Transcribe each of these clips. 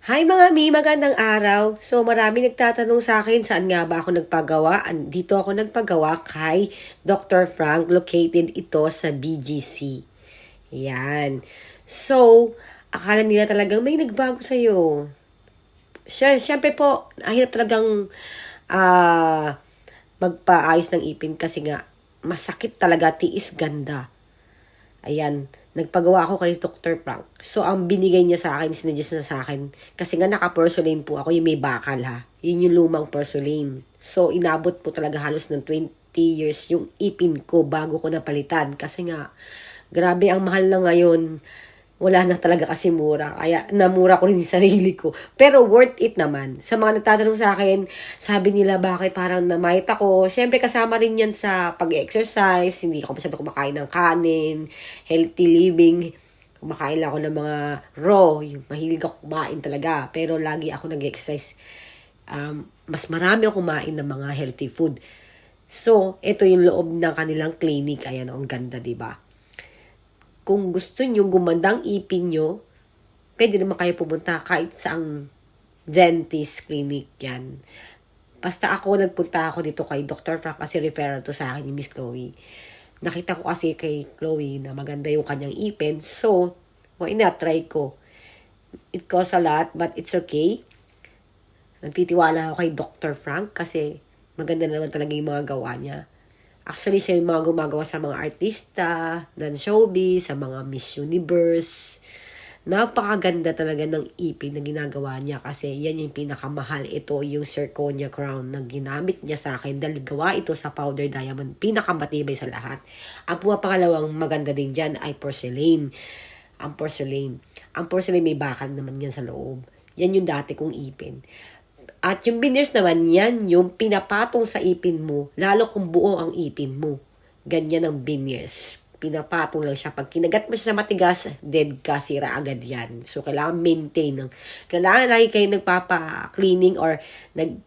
Hi mga mi, magandang araw. So marami nagtatanong sa akin saan nga ba ako nagpagawa. Dito ako nagpagawa kay Dr. Frank. Located ito sa BGC. Yan. So, akala nila talagang may nagbago sa'yo. Siya, syempre po, hirap talagang ah, magpaayos ng ipin kasi nga masakit talaga, tiis ganda. Ayan, nagpagawa ako kay Dr. Frank. So, ang binigay niya sa akin, sinadjust na sa akin, kasi nga naka-porcelain po ako, yung may bakal ha. Yun yung lumang porcelain. So, inabot po talaga halos ng 20 years yung ipin ko bago ko napalitan. Kasi nga, grabe ang mahal na ngayon. Wala na talaga kasi mura. Kaya namura ko rin yung sarili ko. Pero worth it naman. Sa mga nagtatanong sa akin, sabi nila bakit parang namait ako. Siyempre kasama rin yan sa pag-exercise. Hindi ako masyado kumakain ng kanin. Healthy living. Kumakain lang ako ng mga raw. Yung mahilig ako kumain talaga. Pero lagi ako nag-exercise. Um, mas marami ako kumain ng mga healthy food. So, ito yung loob ng kanilang clinic. Ayan, ang ganda, di ba? Kung gusto nyo gumanda ang ipin nyo, pwede naman kayo pumunta kahit sa ang dentist clinic yan. Basta ako, nagpunta ako dito kay Dr. Frank kasi referral to sa akin ni Miss Chloe. Nakita ko kasi kay Chloe na maganda yung kanyang ipin. So, why not? Try ko. It costs a lot, but it's okay. Nagtitiwala ako kay Dr. Frank kasi maganda naman talaga yung mga gawa niya. Actually, siya yung mga gumagawa sa mga artista, ng showbiz, sa mga Miss Universe. Napakaganda talaga ng ipin na ginagawa niya kasi yan yung pinakamahal. Ito yung zirconia crown na ginamit niya sa akin dahil gawa ito sa powder diamond. Pinakamatibay sa lahat. Ang pumapangalawang maganda din dyan ay porcelain. Ang porcelain. Ang porcelain may bakal naman yan sa loob. Yan yung dati kong ipin. At yung veneers naman, yan yung pinapatong sa ipin mo, lalo kung buo ang ipin mo. Ganyan ang veneers. Pinapatong lang siya. Pag kinagat mo siya sa matigas, dead ka, sira agad yan. So, kailangan maintain. Ng, kailangan lagi kayo nagpapa-cleaning or nag,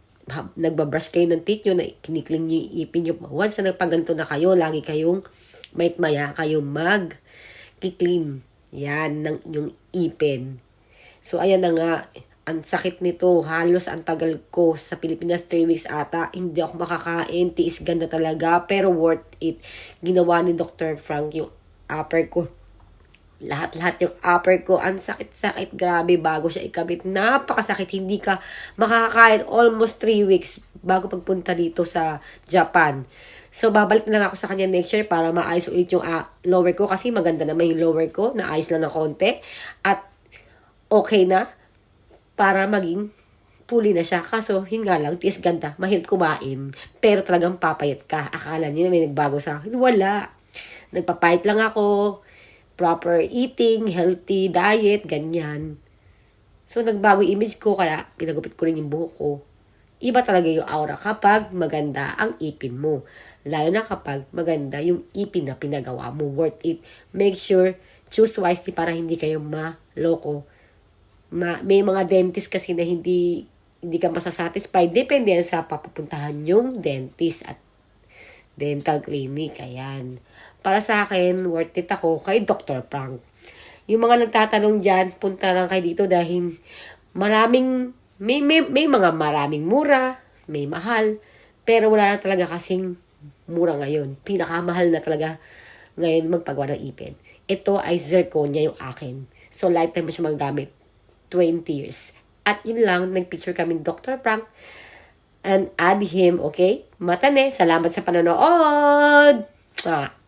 nagbabrush kayo ng teeth nyo, na kinikling nyo yung ipin nyo. Once na nagpaganto na kayo, lagi kayong may maya kayo mag clean yan ng inyong ipin. So, ayan na nga, ang sakit nito, halos ang tagal ko sa Pilipinas, 3 weeks ata, hindi ako makakain, tiis ganda talaga, pero worth it. Ginawa ni Dr. Frank yung upper ko. Lahat-lahat yung upper ko, ang sakit-sakit, grabe, bago siya ikabit. Napakasakit, hindi ka makakain almost 3 weeks bago pagpunta dito sa Japan. So, babalik na lang ako sa kanya next year para maayos ulit yung ah, lower ko kasi maganda naman yung lower ko, naayos lang ng konti. At okay na para maging puli na siya. Kaso, yun nga lang, tiis ganda, mahirap kumain. Pero talagang papayat ka. Akala niyo na may nagbago sa akin. Wala. Nagpapayat lang ako. Proper eating, healthy diet, ganyan. So, nagbago image ko, kaya pinagupit ko rin yung buhok ko. Iba talaga yung aura kapag maganda ang ipin mo. Lalo na kapag maganda yung ipin na pinagawa mo. Worth it. Make sure, choose wisely para hindi kayo maloko ma, may mga dentist kasi na hindi hindi ka masasatisfied. Depende yan sa papupuntahan yung dentist at dental clinic. Ayan. Para sa akin, worth it ako kay Dr. Frank. Yung mga nagtatanong dyan, punta lang kayo dito dahil maraming, may, may, may mga maraming mura, may mahal, pero wala na talaga kasing mura ngayon. Pinakamahal na talaga ngayon magpagawa ng ipin. Ito ay zirconia yung akin. So, lifetime mo siya magagamit. 20 years. At yun lang, nagpicture kami Dr. Frank and add him, okay? Matane, salamat sa panonood! Ah.